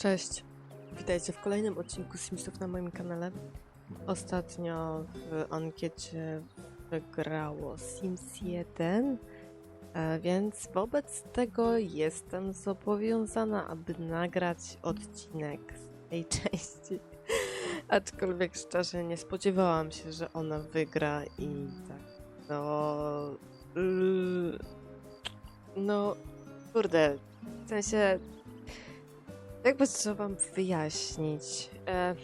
Cześć, witajcie w kolejnym odcinku Simsów na moim kanale. Ostatnio w ankiecie wygrało Sims 1, e, więc wobec tego jestem zobowiązana, aby nagrać odcinek z tej części. Aczkolwiek szczerze nie spodziewałam się, że ona wygra i tak, no... No, kurde, w sensie jakby co wam wyjaśnić? E,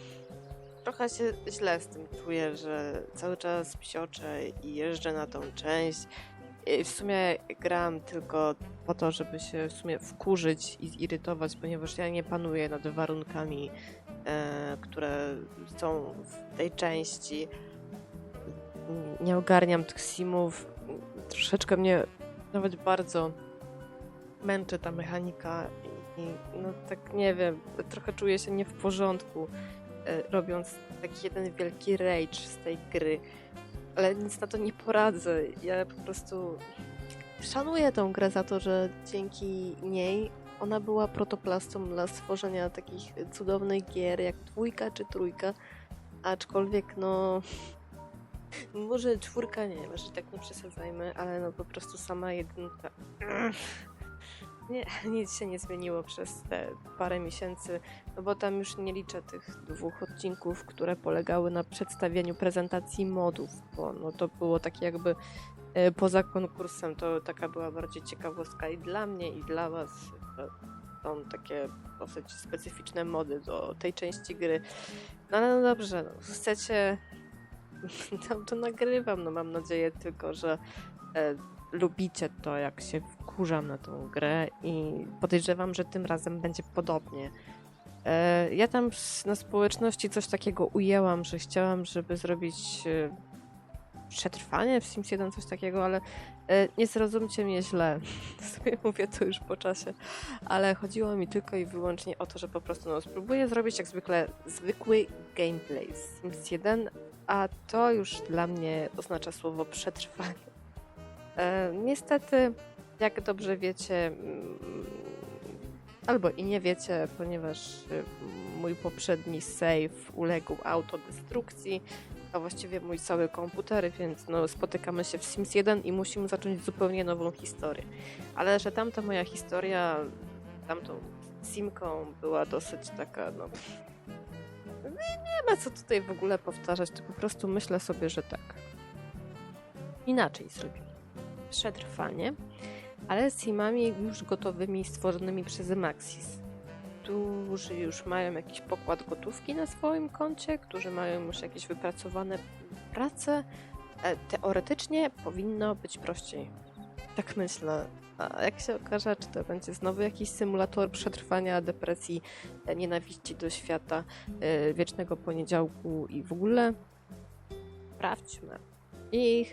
trochę się źle z tym czuję, że cały czas psioczę i jeżdżę na tą część. I w sumie gram tylko po to, żeby się w sumie wkurzyć i zirytować, ponieważ ja nie panuję nad warunkami, e, które są w tej części. Nie ogarniam tych simów. Troszeczkę mnie nawet bardzo męczy ta mechanika no tak nie wiem, trochę czuję się nie w porządku, e, robiąc taki jeden wielki rage z tej gry. Ale nic na to nie poradzę. Ja po prostu szanuję tą grę za to, że dzięki niej ona była protoplastą dla stworzenia takich cudownych gier jak dwójka czy trójka. Aczkolwiek no. Może czwórka nie, może tak nie przesadzajmy, ale no po prostu sama jedynka. Nie, nic się nie zmieniło przez te parę miesięcy, no bo tam już nie liczę tych dwóch odcinków, które polegały na przedstawieniu prezentacji modów, bo no to było takie jakby e, poza konkursem, to taka była bardziej ciekawostka i dla mnie, i dla was. Są takie dosyć specyficzne mody do tej części gry. No no dobrze, no, chcecie, to, to nagrywam, no mam nadzieję tylko, że e, lubicie to, jak się wkurzam na tą grę i podejrzewam, że tym razem będzie podobnie. E, Ja tam na społeczności coś takiego ujęłam, że chciałam, żeby zrobić e, przetrwanie w Sims 1, coś takiego, ale e, nie zrozumcie mnie źle. Sobie mówię to już po czasie, ale chodziło mi tylko i wyłącznie o to, że po prostu no, spróbuję zrobić jak zwykle zwykły gameplay z Sims 1, a to już dla mnie oznacza słowo przetrwanie. E, niestety, jak dobrze wiecie, mm, albo i nie wiecie, ponieważ y, mój poprzedni save uległ autodestrukcji, a właściwie mój cały komputer, więc no, spotykamy się w Sims 1 i musimy zacząć zupełnie nową historię. Ale że tamta moja historia, tamtą Simką była dosyć taka, no... Nie, ma co tutaj w ogóle powtarzać, to po prostu myślę sobie, że tak. Inaczej zrobimy przetrwanie, ale z simami już gotowymi, stworzonymi przez Maxis, którzy już mają jakiś pokład gotówki na swoim koncie, którzy mają już jakieś wypracowane prace. E, Teoretycznie powinno być prościej. Tak myślę. A jak się okaże, czy to będzie znowu jakiś symulator przetrwania, depresji, e, nienawiści do świata, e, wiecznego poniedziałku i w ogóle? Sprawdźmy. I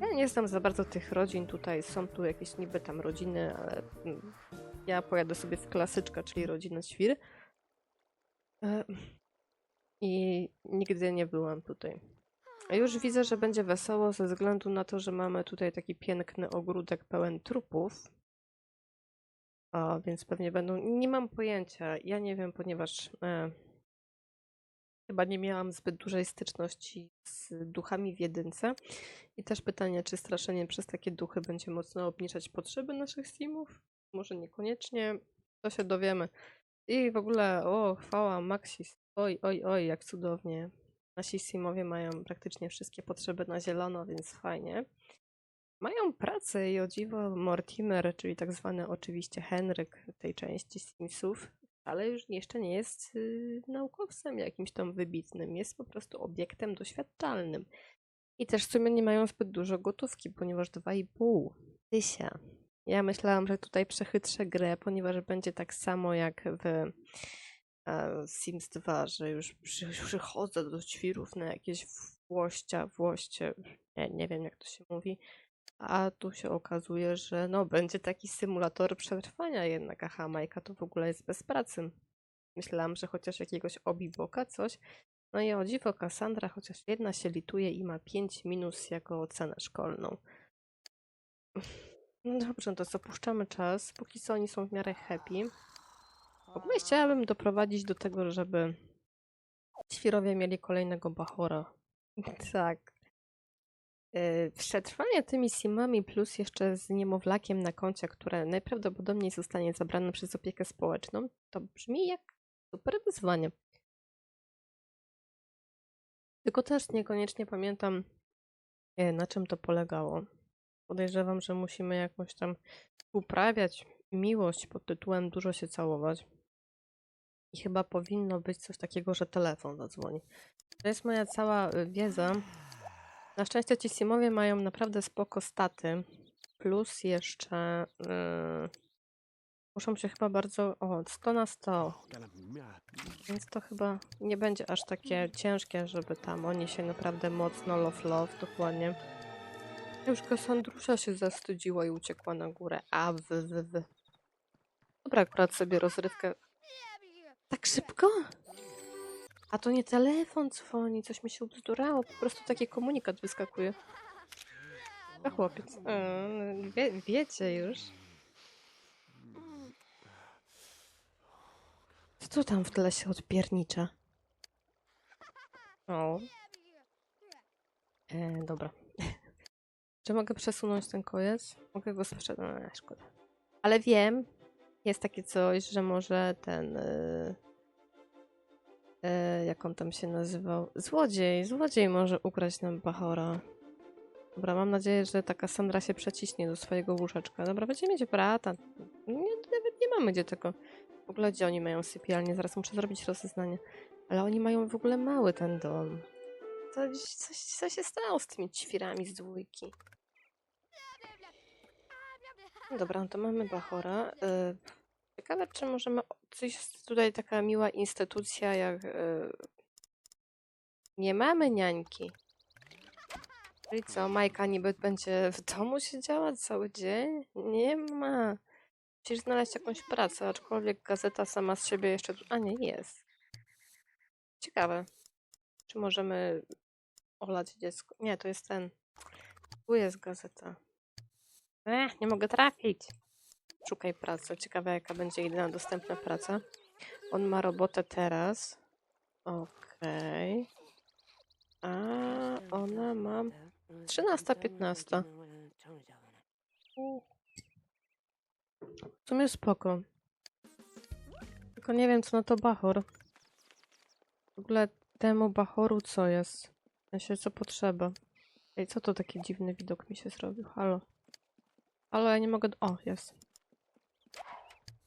ja nie znam za bardzo tych rodzin tutaj. Są tu jakieś niby tam rodziny, ale mm, ja pojadę sobie w klasyczkę, czyli rodzinę świr. E, I nigdy nie byłam tutaj. A już widzę, że będzie wesoło ze względu na to, że mamy tutaj taki piękny ogródek pełen trupów. A więc pewnie będą. Nie mam pojęcia. Ja nie wiem, ponieważ e, chyba nie miałam zbyt dużej styczności z duchami w jedynce. I też pytanie, czy straszenie przez takie duchy będzie mocno obniżać potrzeby naszych simów? Może niekoniecznie, to się dowiemy. I w ogóle, o, chwała Maxis. Oj, oj, oj, jak cudownie. Nasi simowie mają praktycznie wszystkie potrzeby na zielono, więc fajnie. Mają pracę i o dziwo Mortimer, czyli tak zwany oczywiście Henryk tej części Simsów, ale już jeszcze nie jest y, naukowcem jakimś tam wybitnym. Jest po prostu obiektem doświadczalnym. I też w sumie nie mają zbyt dużo gotówki, ponieważ 2,5 tysia. Ja myślałam, że tutaj przechytrzę grę, ponieważ będzie tak samo jak w e, Sims 2, że już przy, przychodzę do świrów na jakieś włościa, włoście, nie, nie wiem jak to się mówi, a tu się okazuje, że no będzie taki symulator przetrwania jednak, a Jamajka to w ogóle jest bez pracy. Myślałam, że chociaż jakiegoś obiboka, coś, no i o dziwo Kassandra, chociaż jedna się lituje i ma 5 minus jako ocenę szkolną. No dobrze, to zapuszczamy czas, póki co oni są w miarę happy. ogóle chciałabym doprowadzić do tego, żeby świrowie mieli kolejnego Bachora. tak. Yy, Przetrwanie tymi simami plus jeszcze z niemowlakiem na koncie, które najprawdopodobniej zostanie zabrane przez opiekę społeczną, to brzmi jak super wyzwanie. Tylko też niekoniecznie pamiętam, e, na czym to polegało. Podejrzewam, że musimy jakąś tam uprawiać miłość pod tytułem dużo się całować. I chyba powinno być coś takiego, że telefon zadzwoni. To jest moja cała y, wiedza. Na szczęście ci simowie mają naprawdę spoko staty. Plus jeszcze yy, muszą się chyba bardzo... O, 100 na 100. Więc to chyba nie będzie aż takie ciężkie, żeby tam oni się naprawdę mocno love love, dokładnie. Już Kassandrusia się zastudziła i uciekła na górę. A wy, wy, wy. Dobra, akurat sobie rozrywkę. Tak szybko? A to nie telefon dzwoni, coś mi się ubzdurało. Po prostu taki komunikat wyskakuje. A chłopiec. Wie, wiecie już. Co tam w tle się odpiernicza? O. E, dobra. Czy mogę przesunąć ten koniec? Mogę go sprzedać. No, szkoda. Ale wiem, jest takie coś, że może ten. Yy, yy, jak on tam się nazywał? Złodziej. Złodziej może ukraść nam Bachora. Dobra, mam nadzieję, że ta Kassandra się przeciśnie do swojego łóżeczka. Dobra, będziemy mieć brata. Nie, nawet nie mamy gdzie tego. W ogóle gdzie oni mają sypialnię? Zaraz muszę zrobić rozeznanie. Ale oni mają w ogóle mały ten dom. Coś, coś, co się stało z tymi ćwirami z dwójki? Dobra, no to mamy Bachora. Y, Ciekawe, czy możemy. Jest tutaj taka miła instytucja, jak. y, Nie mamy niańki. Czyli co, Majka niby będzie w domu siedziała cały dzień? Nie ma. Musisz znaleźć jakąś pracę, aczkolwiek gazeta sama z siebie jeszcze. A nie, jest. Ciekawe. Czy możemy olać dziecko? Nie, to jest ten. Tu jest gazeta. Ech, nie mogę trafić. Szukaj pracy. Ciekawe, jaka będzie jedyna dostępna praca. On ma robotę teraz. Okej. A ona ma 13.15. W sumie spoko. Tylko nie wiem, co na to Bachor. W ogóle temu Bachoru co jest? W sensie, co potrzeba. Ej, co to taki dziwny widok mi się zrobił? Halo. Halo, ja nie mogę... O, jest.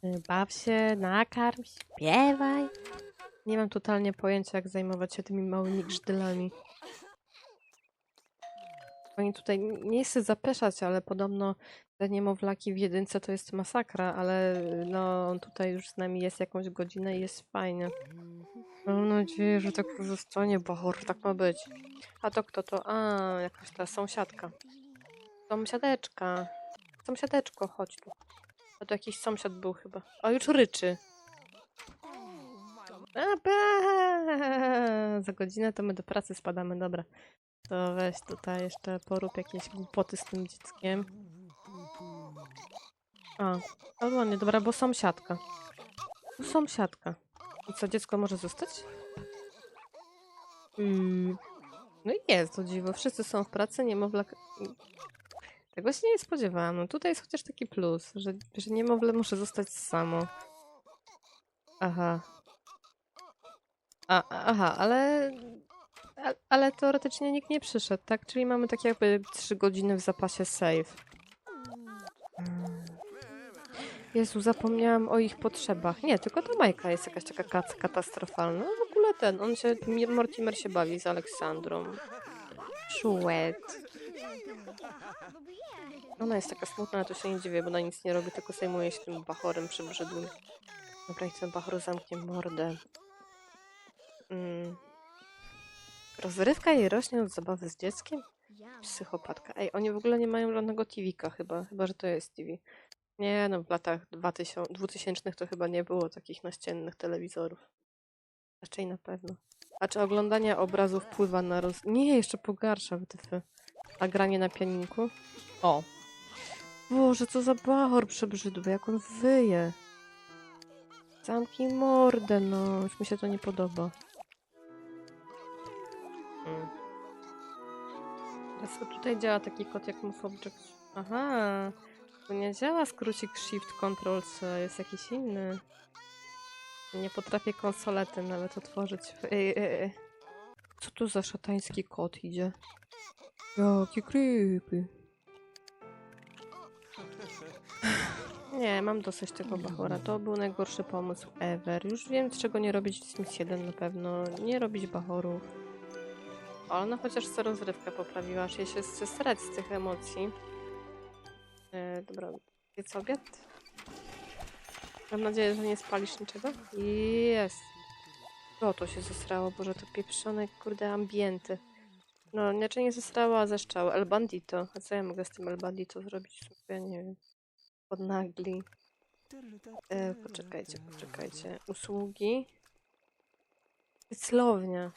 Baw się, nakarm, śpiewaj. Nie mam totalnie pojęcia, jak zajmować się tymi małymi grzdylami. Oni tutaj, nie chcę zapeszać, ale podobno te niemowlaki w jedynce to jest masakra, ale no on tutaj już z nami jest jakąś godzinę i jest fajnie. Mam nadzieję, że tak pozostanie, bo tak ma być. A to kto to? A, jakaś ta sąsiadka. Sąsiadeczka. Sąsiadeczko, chodź tu. A jakiś sąsiad był chyba. A już ryczy. A! Za godzinę to my do pracy spadamy, dobra. To weź tutaj jeszcze porób jakieś głupoty z tym dzieckiem. A, albo nie, dobra, bo sąsiadka. Sąsiadka. I co, dziecko może zostać? Mm. No i jest, to dziwo. Wszyscy są w pracy, niemowlak... Tego się nie spodziewałam. No tutaj jest chociaż taki plus, że, że niemowlę może zostać samo. Aha. A, aha, ale... Ale teoretycznie nikt nie przyszedł, tak? Czyli mamy tak jakby 3 godziny w zapasie save. Mm. Jezu, zapomniałam o ich potrzebach. Nie, tylko ta Majka jest jakaś taka kat- katastrofalna. No w ogóle ten, on się, Mortimer się bawi z Aleksandrą. Szuet. Ona jest taka smutna, ale to się nie dziwię, bo ona nic nie robi, tylko zajmuje się tym bachorem przybrzydłym. Dobra, i ten bachor zamknie mordę. Mm. Rozrywka jej rośnie od zabawy z dzieckiem? Psychopatka. Ej, oni w ogóle nie mają żadnego TV'ka chyba, chyba, że to jest TV. Nie, no w latach 2000, 2000 to chyba nie było takich naściennych telewizorów. Raczej na pewno. A czy oglądanie obrazu wpływa na roz... Nie, jeszcze pogarsza WTF. A granie na pianinku? O. Boże, co za bachor przebrzydły, jak on wyje. Zamknij mordę, no. Już mi się to nie podoba. Mm. Teraz co tutaj działa taki kod jak Move Object? Aha. Tu nie działa skrócik Shift Ctrl C, jest jakiś inny. Nie potrafię konsolety nawet otworzyć. Ej, ej, ej. Co tu za szatański kot idzie? Jaki creepy. Nie, mam dosyć tego bachora. To był najgorszy pomysł ever. Już wiem, czego nie robić w Sims 1 na pewno. Nie robić bachorów. Ale no chociaż co rozrywkę poprawiła, się chcę starać z tych emocji. E, dobra, jest obiad? Mam nadzieję, że nie spalisz niczego. Jest. O, to się zesrało, Boże, to pieprzone, kurde, ambienty. No, znaczy nie zesrało, a zeszczało. El Bandito. A co ja mogę z tym El Bandito zrobić? Ja nie wiem. Podnagli. E, poczekajcie, poczekajcie. Usługi. Wyclownia.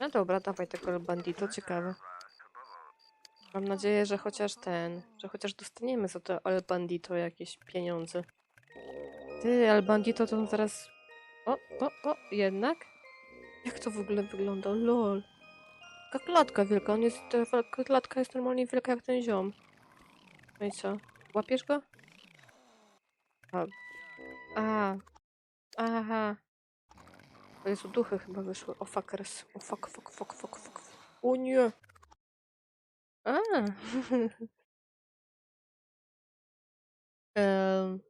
No dobra, dawaj tego El Bandito, ciekawe. Mam nadzieję, że chociaż ten, że chociaż dostaniemy za to El Bandito jakieś pieniądze. Ty, El Bandito to zaraz... O, o, o, jednak? Jak to w ogóle wygląda? Lol. Taka klatka wielka, on jest... Ta klatka jest normalnie wielka jak ten ziom. No i co? Łapiesz go? A. A. Aha. O Jezu, duchy chyba wyszły. O fuckers. O fuck, fuck, fuck, fuck, fuck. O nie. A. Em.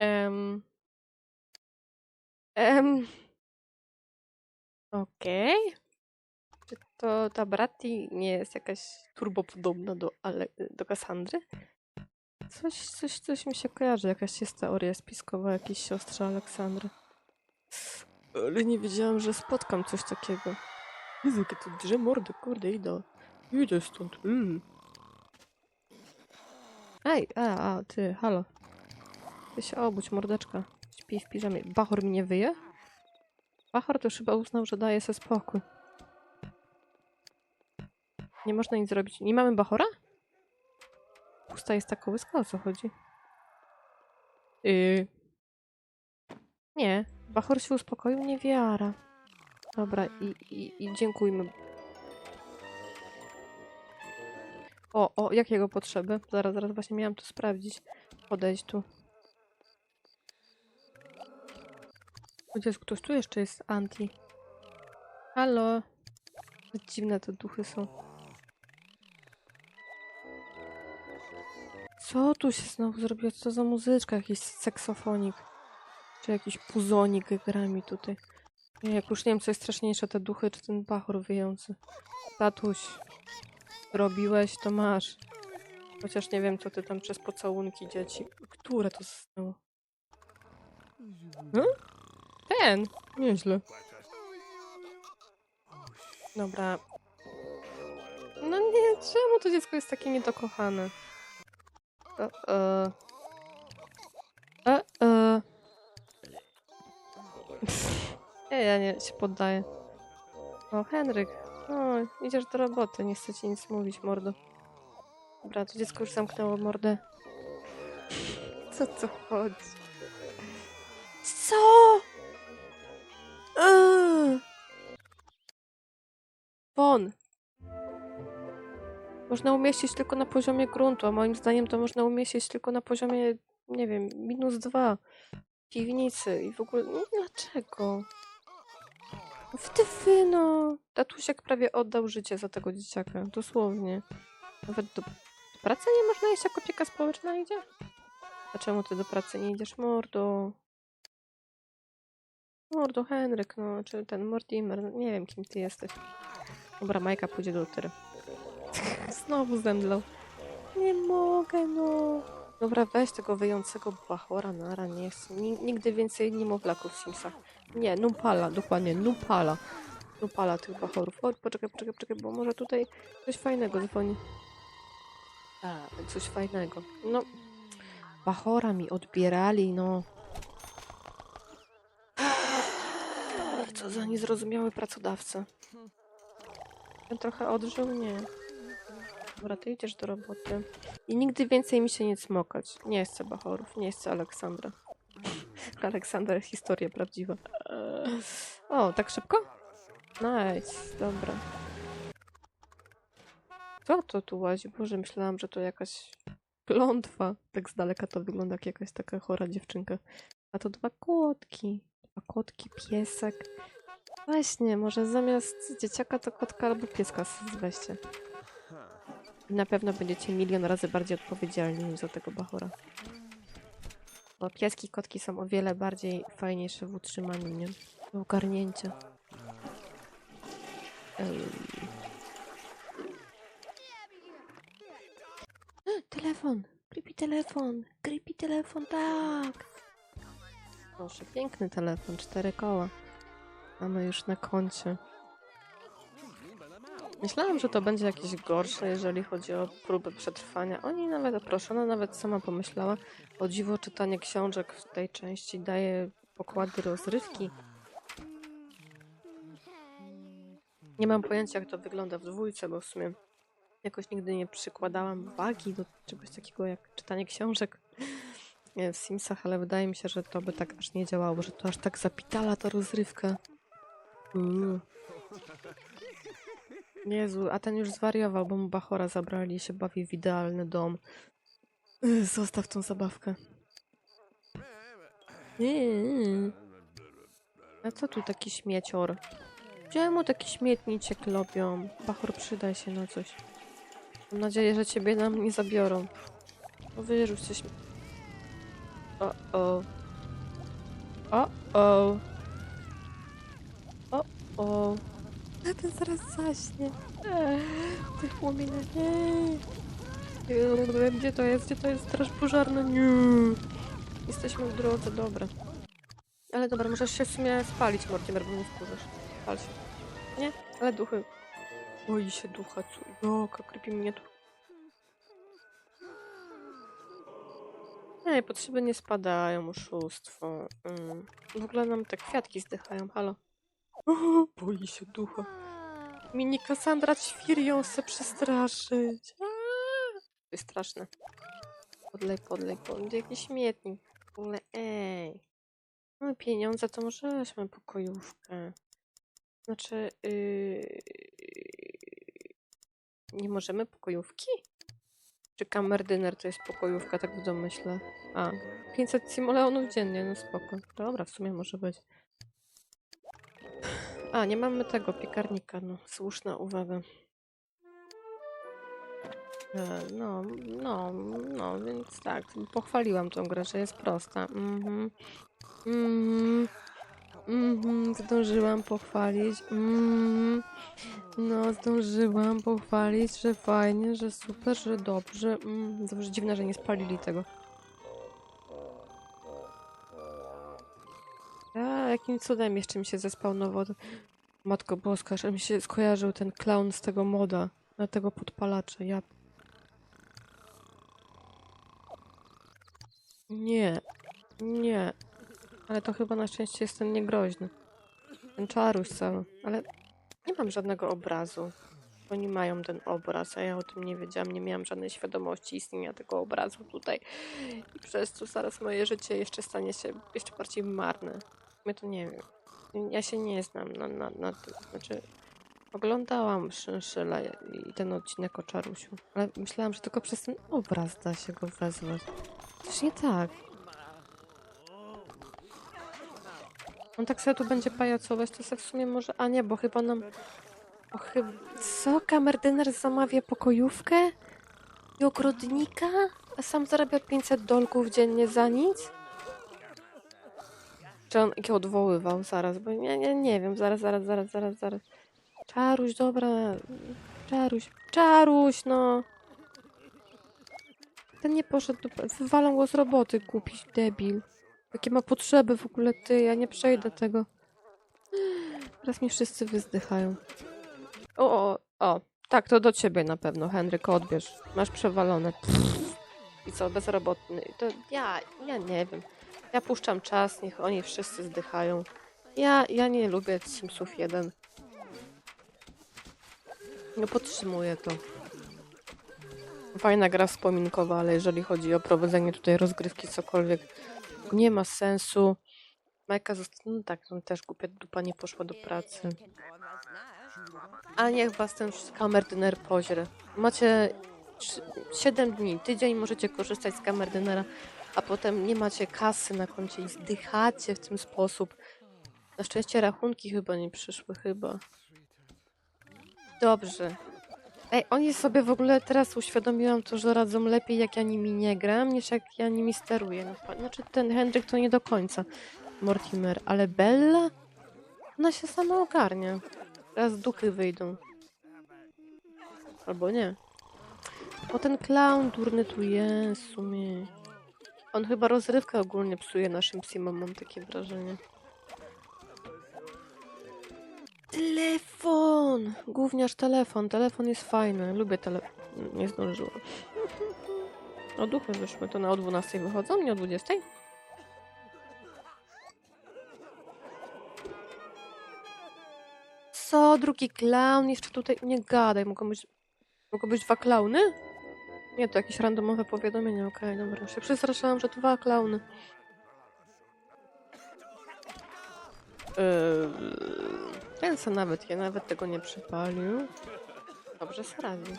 Em. Em. Okej. Czy to ta Bratti nie jest jakaś turbopodobna do, ale, do Kassandry? Coś, coś, coś mi się kojarzy. Jakaś jest teoria spiskowa jakiejś siostry Aleksandry. Ale nie wiedziałam, że spotkam coś takiego. Jezu, jakie to drze mordy, kurde, idę. Idę stąd. Mm. Ej, a, a, ty, halo. Ty się obudź, mordeczka. Śpi w piżamie. Bachor mi nie wyje? Bachor to chyba uznał, że daje sobie spokój. Nie można nic zrobić. Nie mamy Bachora? Pusta jest ta kołyska, o co chodzi? Yy. Nie. Bachor się uspokoił, nie wiara. Dobra, i, i, i dziękujmy. O, o, jakiego potrzeby? Zaraz, zaraz właśnie miałam to sprawdzić. Podejść tu. Chociaż ktoś tu jeszcze jest anti. Halo. Dziwne te duchy są. Co tu się znowu zrobiło? Co to za muzyczka? Jakiś seksofonik. Czy jakiś puzonik gra mi tutaj. Jak już nie wiem, co jest straszniejsze, te duchy, czy ten bachor wyjący. Tatuś, robiłeś, to masz. Chociaż nie wiem, co ty tam przez pocałunki dzieci. Które to zostało? Hmm? Ten! Nieźle. Dobra. No nie, czemu to dziecko jest takie niedokochane? E, e. E, e. Ja nie się poddaję. O, Henryk. O, idziesz do roboty, nie chcę ci nic mówić, mordo. Dobra, to dziecko już zamknęło mordę. Co to chodzi? Co? Won. Można umieścić tylko na poziomie gruntu, a moim zdaniem to można umieścić tylko na poziomie, nie wiem, minus dwa piwnicy i w ogóle, no dlaczego? No Wtyfy, no. Tatusiek prawie oddał życie za tego dzieciaka, dosłownie. Nawet do, pracy nie można iść, jak opieka społeczna idzie? A czemu ty do pracy nie idziesz, mordo? Mordo, Henryk, no, czy ten Mortimer, nie wiem, kim ty jesteś. Dobra, Majka pójdzie do utery. Znowu zemdlał. Nie mogę, no. Dobra, weź tego wyjącego bachora nara, nie chcę. Nigdy więcej niemowlaków w Simsach. Nie, Numpala, dokładnie, Numpala. Numpala tych bachorów. O, poczekaj, poczekaj, poczekaj, bo może tutaj coś fajnego dzwoni. Tak, coś fajnego. No, bachora mi odbierali, no. Co za niezrozumiały pracodawca. Ten trochę odżył? Nie. Dobra, ty idziesz do roboty. I nigdy więcej mi się nie cmokać. Nie chcę Bachorów, nie chcę Aleksandra. Szybka Aleksander, historia prawdziwa. O, tak szybko? Nice, dobra. Co to tu łazi? Boże, myślałam, że to jakaś klątwa. Tak z daleka to wygląda jak jakaś taka chora dziewczynka. A to dwa kotki. Dwa kotki, piesek. Właśnie, może zamiast dzieciaka to kotka albo pieska weźcie. Na pewno będziecie milion razy bardziej odpowiedzialni niż za tego bachora. Bo pieski kotki są o wiele bardziej fajniejsze w utrzymaniu, nie? Do ogarnięcia. Telefon! Creepy telefon! Creepy telefon, tak! Proszę, piękny telefon, cztery koła. Mamy już na koncie. Myślałam, że to będzie jakieś gorsze, jeżeli chodzi o próbę przetrwania. Oni nawet, proszę, ona nawet sama pomyślała. O dziwo, czytanie książek w tej części daje pokłady rozrywki. Nie mam pojęcia, jak to wygląda w dwójce, bo w sumie jakoś nigdy nie przykładałam wagi do czegoś takiego jak czytanie książek w Simsach, ale wydaje mi się, że to by tak aż nie działało, że to aż tak zapitala ta rozrywka. Uuu. Jezu, a ten już zwariował, bo mu Bachora zabrali się bawi w idealny dom. Zostaw tą zabawkę. A co tu taki śmiecior? Czemu taki śmietniczek lobią? Bachor, przydaj się na coś. Mam nadzieję, że ciebie nam nie zabiorą. No wyrzuć coś. O, o. O, o. O, o. A ten zaraz zaśnie. Eee, Tych płomieniach. Eee, Gdzie to jest? Gdzie to jest straż pożarna? Nie. Jesteśmy w drodze, dobra. Ale dobra, możesz się w sumie spalić, Mortimer, bo mnie wkurzasz. Pal się. Nie? Ale duchy. Boi się ducha? Jaka creepy mnie tu. Ej, potrzeby nie spadają, oszustwo. Mm. W ogóle nam te kwiatki zdychają, halo. O, boi się ducha. Mini Cassandra ćwir ją chce przestraszyć. To jest straszne. Podlej, podlej, podlej. Jakiś śmietnik. W ogóle, ej. Mamy pieniądze, to może weźmy pokojówkę. Znaczy, yy... nie możemy pokojówki? Czy kamerdyner to jest pokojówka, tak w domyśle? A, 500 simoleonów dziennie, no spoko. Dobra, w sumie może być. A, nie mamy tego piekarnika, no, słuszna uwaga. E, No, no, no, więc tak, pochwaliłam tą grę, że jest prosta. Mhm. Mhm. Mhm, zdążyłam pochwalić. Mhm. No, zdążyłam pochwalić, że fajnie, że super, że dobrze. Mm, dobrze, dziwne, że nie spalili tego. Jakim cudem jeszcze mi się zespawnował. to- Matko Boska, że mi się skojarzył ten clown z tego moda, na tego podpalacza. Ja... Nie, nie. Ale to chyba na szczęście jest ten niegroźny. Ten czaruś cały. Ale nie mam żadnego obrazu. Oni mają ten obraz, a ja o tym nie wiedziałam. Nie miałam żadnej świadomości istnienia tego obrazu tutaj. I przez to zaraz moje życie jeszcze stanie się jeszcze bardziej marne. Ja to nie wiem. Ja się nie znam na, na, na tym. Znaczy, oglądałam Szynszylę i ten odcinek o czarusiu. Ale myślałam, że tylko przez ten obraz da się go wezwać. Coś nie tak. On tak sobie tu będzie pajacować, to sobie w sumie może... A nie, bo chyba nam... O, chyba... Co? Kamerdyner zamawia pokojówkę? I ogrodnika? A sam zarabia 500 dolków dziennie za nic? Czy on ich odwoływał zaraz? Bo nie, nie, nie wiem. Zaraz, zaraz, zaraz, zaraz, zaraz. Czaruś, dobra. Czaruś, Czaruś, no. Ten nie poszedł do... Wywalą go z roboty, kupić debil. Jakie ma potrzeby w ogóle ty, ja nie przejdę tego. Teraz mi wszyscy wyzdychają. O, o, o. Tak, to do ciebie na pewno, Henryk, odbierz. Masz przewalone. I co, bezrobotny. To ja, ja nie wiem. Ja puszczam czas, niech oni wszyscy zdychają. Ja, ja nie lubię Simsów 1. Nie podtrzymuję to. Fajna gra wspominkowa, ale jeżeli chodzi o prowadzenie tutaj rozgrywki, cokolwiek, nie ma sensu. Majka została, no tak, no też głupia dupa nie poszła do pracy. A niech was ten kamerdyner poźre. Macie 7 dni, tydzień możecie korzystać z kamerdynera, a potem nie macie kasy na koncie i zdychacie w ten sposób. Na szczęście rachunki chyba nie przyszły, chyba. Dobrze. Ej, oni sobie w ogóle teraz uświadomiłam to, że radzą lepiej jak ja nimi nie gram, niż jak ja nimi steruję. No, znaczy ten Hendrik to nie do końca Mortimer, ale Bella? Ona się sama ogarnia. Teraz duchy wyjdą. Albo nie. O ten clown durny tu jest w sumie. On chyba rozrywkę ogólnie psuje naszym simom, mam takie wrażenie. Telefon! Gówniarz telefon. Telefon jest fajny. Lubię telefon. Nie zdążyłam. O duchy wyszły. To na o 12 wychodzą, nie o 20? Co? Drugi clown? Jeszcze tutaj... Nie gadaj. Mogą być... Mogą być dwa klauny? Nie, to jakieś randomowe powiadomienie. Okej, dobra. Się przestraszyłam, że dwa klauny. Yy, ten nawet, ja nawet tego nie przypalił. Dobrze radzi.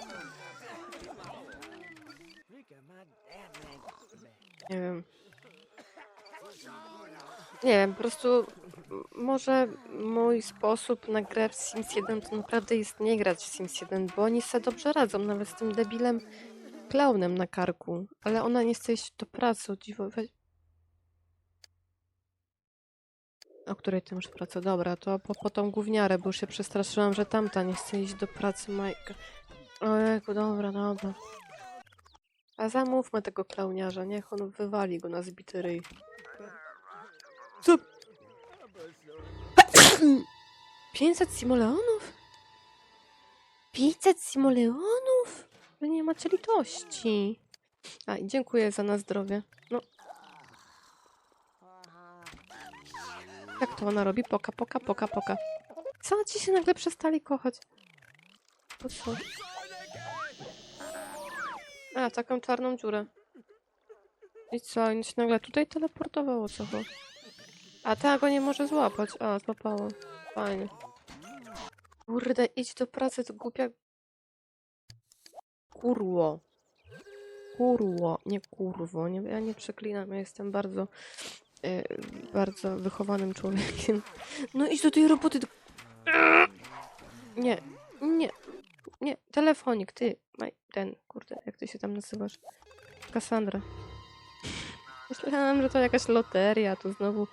Nie wiem. Nie wiem, po prostu może mój sposób na grę w Sims 1 to naprawdę jest nie grać w Sims 1, bo oni sobie dobrze radzą, nawet z tym debilem klaunem na karku. Ale ona nie chce iść do pracy, o dziwo. O której ty masz pracę? Dobra, to po, po tą gówniarę, bo już się przestraszyłam, że tamta nie chce iść do pracy, Majka. Ojejku, dobra, dobra. A zamówmy tego klauniarza, niech on wywali go na zbity ryj. Co? 500 simoleonów? 500 simoleonów? Wy nie macie litości. A, i dziękuję za na zdrowie. No. Jak to ona robi? Poka, poka, poka, poka. Co ci się nagle przestali kochać? Po co? A, taką czarną dziurę. I co? I się nagle tutaj teleportowało, co chodzi? A ta go nie może złapać. A, złapało. Fajnie. Kurde, idź do pracy, to głupia... Kurło. Kurło, nie kurwo. Nie, ja nie przeklinam, ja jestem bardzo, e, bardzo wychowanym człowiekiem. No idź do tej roboty. Nie, nie, nie. Telefonik, ty. Maj, ten, kurde, jak ty się tam nazywasz? Kassandra. Myślałam, że to jakaś loteria, tu znowu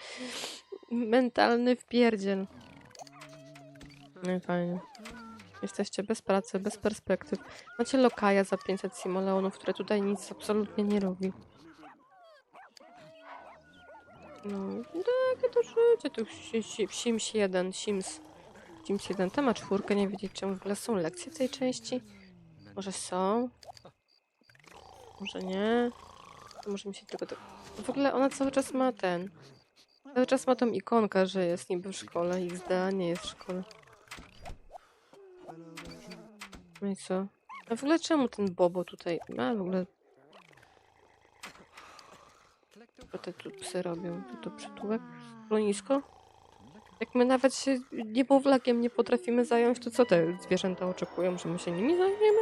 mentalny wpierdziel. No fajnie. Jesteście bez pracy, bez perspektyw. Macie lokaja za 500 simoleonów, które tutaj nic absolutnie nie robi. No, takie to życie. Tu si- si- Sims 1, Sims. Sims 1, tam ma czwórkę, nie wiedzieć czemu w ogóle są lekcje w tej części. Może są? Może nie? To może mi się tylko tak... W ogóle ona cały czas ma ten... Cały czas ma tą ikonkę, że jest niby w szkole. XD, a nie jest w szkole. No i co? A w ogóle czemu ten Bobo tutaj... A w ogóle... Co te tu psy robią? To, to przytułek? Schronisko? Jak my nawet się niemowlakiem nie potrafimy zająć, to co te zwierzęta oczekują, że my się nimi zajmiemy?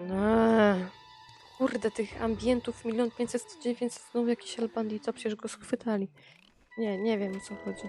No. Kurde, tych ambientów milion pięćset, dziewięćset, znowu jakiś albandito, przecież go schwytali. Nie, nie wiem o co chodzi.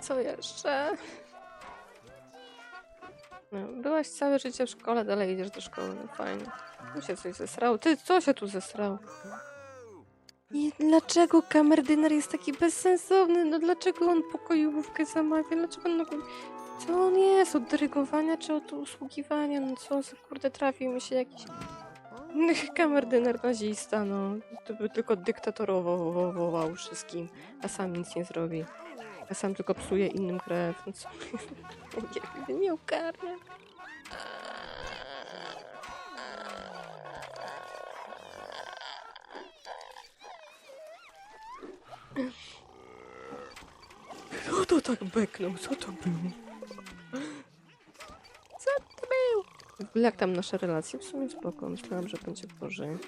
Co jeszcze? No, byłaś całe życie w szkole, dalej idziesz do szkoły, no fajnie. Tu się coś zesrało. Ty, co się tu zesrało? I dlaczego kamerdyner jest taki bezsensowny? No dlaczego on pokojówkę zamawia? Dlaczego on... Co on jest? Od dyrygowania czy od usługiwania? No co kurde trafił mi się jakiś... Kamerdyner nazista, no. To by tylko dyktatorował wszystkim, a sam nic nie zrobi. A sam tylko psuje innym krew. No co? Nie, nie ogarnia. Kto to tak beknął? Co to było? Ogóle jak tam nasze relacje? W sumie spoko. Myślałam, że będzie gorzej.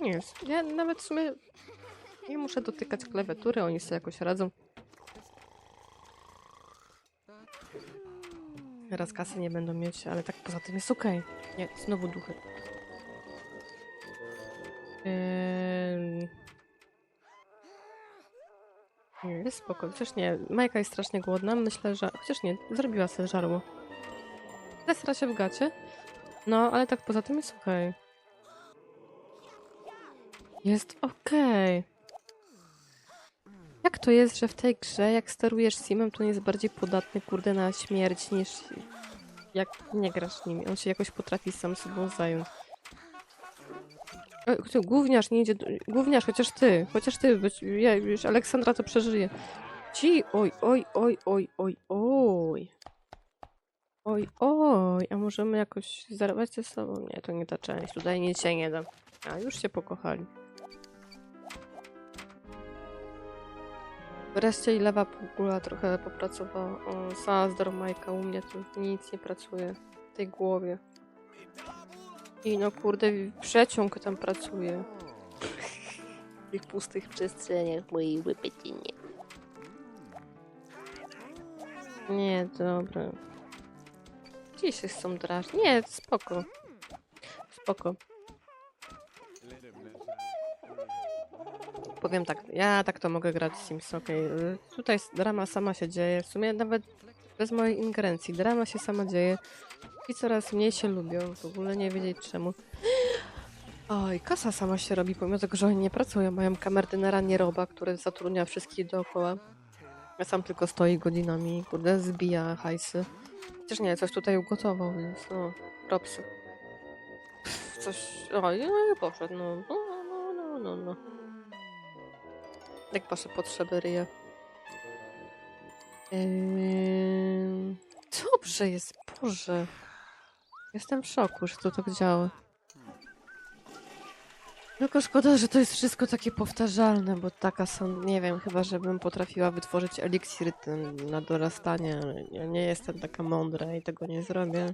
Nie jest. Ja nawet w sumie nie muszę dotykać klawiatury, oni sobie jakoś radzą. Teraz kasy nie będą mieć, ale tak poza tym jest okej. Nie, znowu duchy. Eee... Jest spoko. Chociaż nie, Majka jest strasznie głodna. Myślę, że... Chociaż nie, zrobiła sobie żarło. Zesra się w gacie. No, ale tak poza tym jest okej. Jest okej. Jak to jest, że w tej grze, jak sterujesz Simem, to on jest bardziej podatny, kurde, na śmierć niż jak nie grasz nim. On się jakoś potrafi sam sobą zająć. E, Gówniarz nie idzie. Gówniarz, chociaż ty, chociaż ty, być- ja, już Aleksandra to przeżyje. Ci, oj, oj, oj, oj, oj, oj. Oj, oj, a możemy jakoś zerwać ze sobą? Nie, to nie ta część. Tutaj nic się nie da. A, już się pokochali. Wreszcie i lewa półkula trochę popracowała. O, Sazdor Majka u mnie tu nic nie pracuje w tej głowie. I no kurde, przeciąg tam pracuje. W tych pustych przestrzeniach mojej łepetynie. Nie, dobra. Gdzieś jest są draż. Nie, spoko. Spoko. Powiem tak, ja tak to mogę grać Sims, okej. Y, Tutaj drama sama się dzieje, w sumie nawet bez mojej ingerencji. Drama się sama dzieje i coraz mniej się lubią, w ogóle nie wiedzieć czemu. Oj, kasa sama się robi, pomimo tego, że oni nie pracują. Mają kamerdynera nieroba, który zatrudnia wszystkich dookoła. A sam tylko stoi godzinami, kurde, zbija hajsy. Chociaż nie, coś tutaj ugotował, więc no, propsy. Coś, oj, no i poszedł, no, no, no, no, no, no. Jak wasze potrzeby ryje. Ym, Dobrze jest, Boże. Jestem w szoku, że to tak działa. Tylko szkoda, że to jest wszystko takie powtarzalne, bo taka są, nie wiem, chyba żebym potrafiła wytworzyć eliksir na dorastanie. Ja nie jestem taka mądra i tego nie zrobię.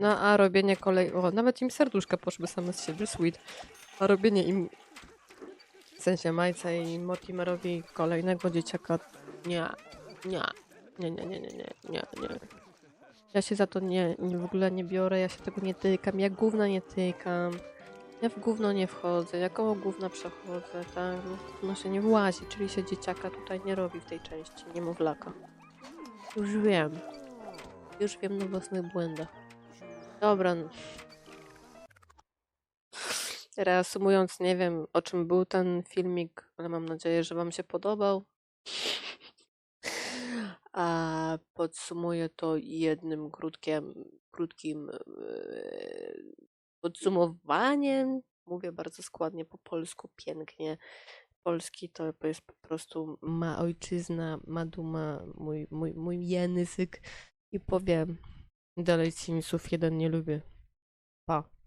No a robienie kolej... O, nawet im serduszka poszły same z siebie, sweet. A robienie im... W sensie Majca i Mortimerowi kolejnego dzieciaka... Nie, nie, nie, nie, nie, nie, nie, nie. nie. Ja się za to nie, nie, w ogóle nie biorę, ja się tego nie tykam, ja gówna nie tykam. Ja w gówno nie wchodzę, ja koło gówna przechodzę, tak? No, gówno się nie włazi, czyli się dzieciaka tutaj nie robi w tej części, niemowlaka. Już wiem. Już wiem na własnych błędach. Dobra. no. Reasumując, nie wiem o czym był ten filmik, ale mam nadzieję, że Wam się podobał. A podsumuję to jednym krótkim, krótkim e, podsumowaniem. Mówię bardzo składnie po polsku, pięknie. Polski to jest po prostu ma ojczyzna, ma duma, mój, mój, mój język. I powiem, dalej Simsów jeden nie lubię. Pa.